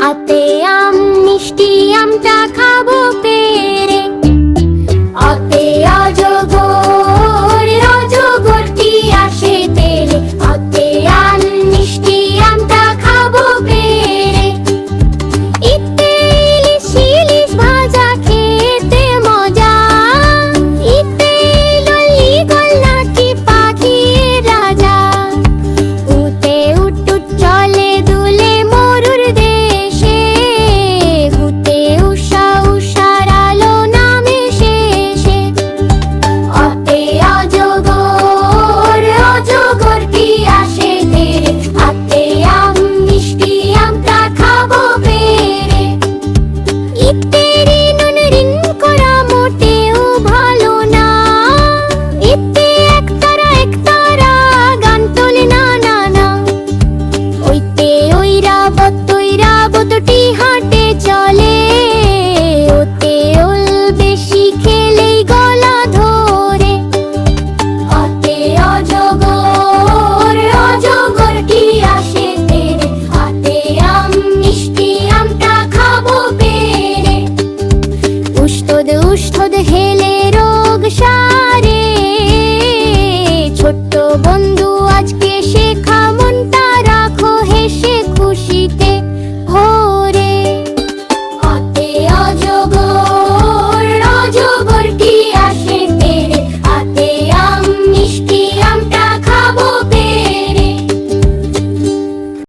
আতে আম মিষ্টি আমটা খা বতইরা বতটি হাঁটে চলে। ওতে ওল বেশি খেলেই গলা ধরে। অতে অজগর অজগর কি হেলে রোজ